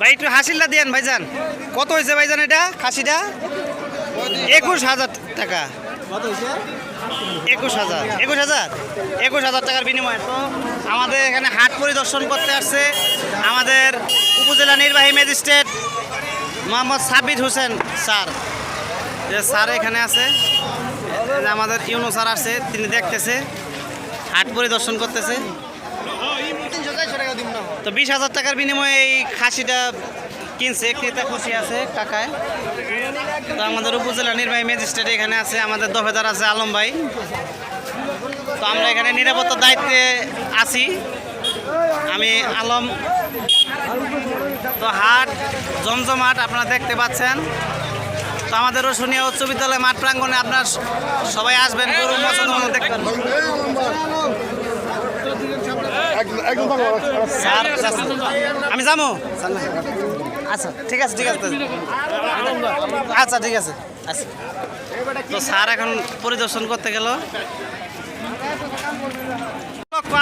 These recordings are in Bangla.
ভাই একটু হাসিলটা দেন ভাইজান। কত হয়েছে ভাইজান এটা? খাসিটা? একুশ হাজার টাকা। একুশ হাজার। একুশ হাজার? একুশ হাজার টাকার বিনিময়ে। তো আমাদের এখানে হাট পরিদর্শন করতে আসছে আমাদের উপজেলা নির্বাহী ম্যাজিস্ট্রেট মোহাম্মদ সাবির হোসেন স্যার। যে স্যার এখানে আছে আমাদের ইউনো স্যার আছে তিনি দেখতেছে হাট পরিদর্শন করতেছে তিনশো চারশো টাকা দিন না তো বিশ হাজার টাকার বিনিময়ে এই খাসিটা কিনছে, ক্রেতা খুশি আছে, কাকায়। তো আমাদের উপজেলা নির্বাহী ম্যাজিস্ট্রেট এখানে আছে, আমাদের দফেদার আছে আলম ভাই। তো আমরা এখানে নিরাপত্তার দায়িত্বে আছি। আমি আলম। তো হাট, জমজমাট আপনারা দেখতে পাচ্ছেন। তো আমাদের রসুনিয়া উচ্চ বিদ্যালয় মাঠ প্রাঙ্গণে আপনার সবাই আসবেন, গরু মসন দেখবেন আমি যাব? আচ্ছা ঠিক আছে ঠিক আছে আচ্ছা ঠিক আছে আচ্ছা। তো স্যার এখন পরিদর্শন করতে গেল।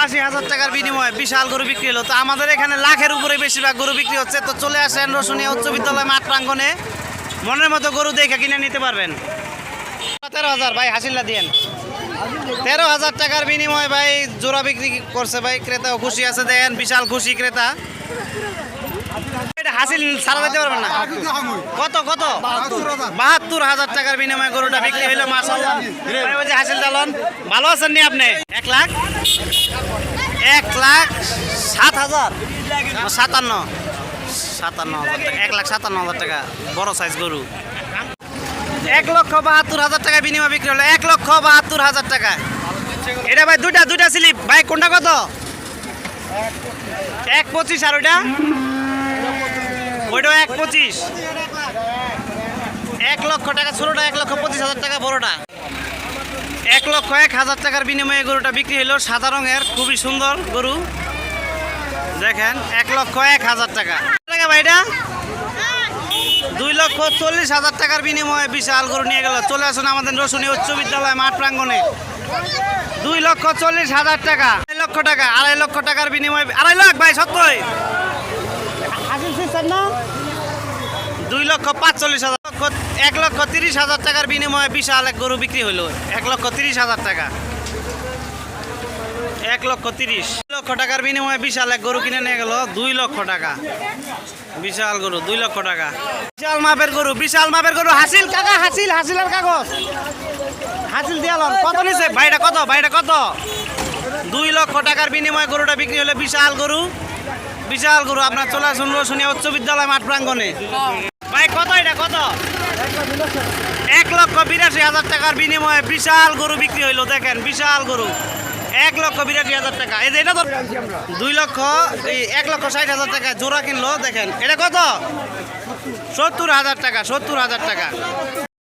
আশি হাজার টাকার বিনিময়ে বিশাল গরু বিক্রি হলো। তো আমাদের এখানে লাখের উপরে বেশিরভাগ গরু বিক্রি হচ্ছে। তো চলে আসেন রসুনিয়া উচ্চ বিদ্যালয় মাঠ প্রাঙ্গনে মনের মতো গরু দেখে কিনে নিতে পারবেন। তেরো হাজার, ভাই, হাসিল্লা দিয়েন। তেরো হাজার টাকার বিনিময়ে ভাই জোড়া বিক্রি করছে ভাই। ক্রেতাও খুশি আছে, দেখেন, বিশাল খুশি ক্রেতা। হাসিল না? কত কত? বাহাত্তর বিনিময়ে বিক্রি হাসিল ভালো আছেন নি আপনি? এক লাখ? এক লাখ সাত সাতান্ন। সাতান্ন টাকা, এক লাখ সাতান্ন টাকা, বড় সাইজ গরু। এক লক্ষ বাহাত্তর হাজার টাকা বিনিময় বিক্রি হলো। এক লক্ষ বাহাত্তর হাজার টাকা এটা ভাই দুইটা দুইটা স্লিপ ভাই, কোনটা কত? এক পঁচিশ আর ওইটা? ওইটাও এক পঁচিশ। এক লক্ষ টাকা ছোটোটা এক লক্ষ পঁচিশ হাজার টাকা বড়টা। এক লক্ষ এক হাজার টাকার বিনিময়ে গরুটা বিক্রি হলো সাদা রঙের, খুবই সুন্দর গরু। দেখেন, এক লক্ষ এক হাজার টাকা। টাকা ভাই এটা? দুই চল্লিশ হাজার টাকার বিনিময়ে বিশাল গরু নিয়ে গেল। চলে আসুন আমাদের উচ্চ বিদ্যালয় মাঠ দুই লক্ষ চল্লিশ হাজার টাকা লক্ষ টাকা, আড়াই লক্ষ টাকার বিনিময়ে আড়াই লাখ ভাই সত্যই দুই লক্ষ পাঁচচল্লিশ হাজার লক্ষ, এক লক্ষ তিরিশ হাজার টাকার বিনিময়ে বিশাল এক গরু বিক্রি হলো। এক লক্ষ তিরিশ হাজার টাকা। এক লক্ষ তিরিশ। লক্ষ টাকার বিনিময়ে বিশাল এক গরু কিনে নিয়ে গেল। দুই লক্ষ টাকা। বিশাল গরু, দুই লক্ষ টাকা। বিশাল মাপের গরু, বিশাল মাপের গরু। হাসিল কাকা, হাসিল, হাসিলের কাগজ। হাসিল দিয়ালন কত নিছে? ভাইটা কত? ভাইটা কত? দুই লক্ষ টাকার বিনিময়ে গরুটা বিক্রি হলে বিশাল গরু। বিশাল গরু। আপনার চলে আসুন রসুনিয়া উচ্চ বিদ্যালয় মাঠ প্রাঙ্গণে। ভাই, কত এটা? কত? এক লক্ষ বিরাশি হাজার টাকার বিনিময়ে বিশাল গরু বিক্রি হইল। দেখেন, বিশাল গরু। এক লক্ষ বিরাশি হাজার টাকা। এই যে এটা তো দুই লক্ষ এক লক্ষ ষাট হাজার টাকা জোড়া কিনলো, দেখেন। এটা কত? সত্তর হাজার টাকা, সত্তর হাজার টাকা।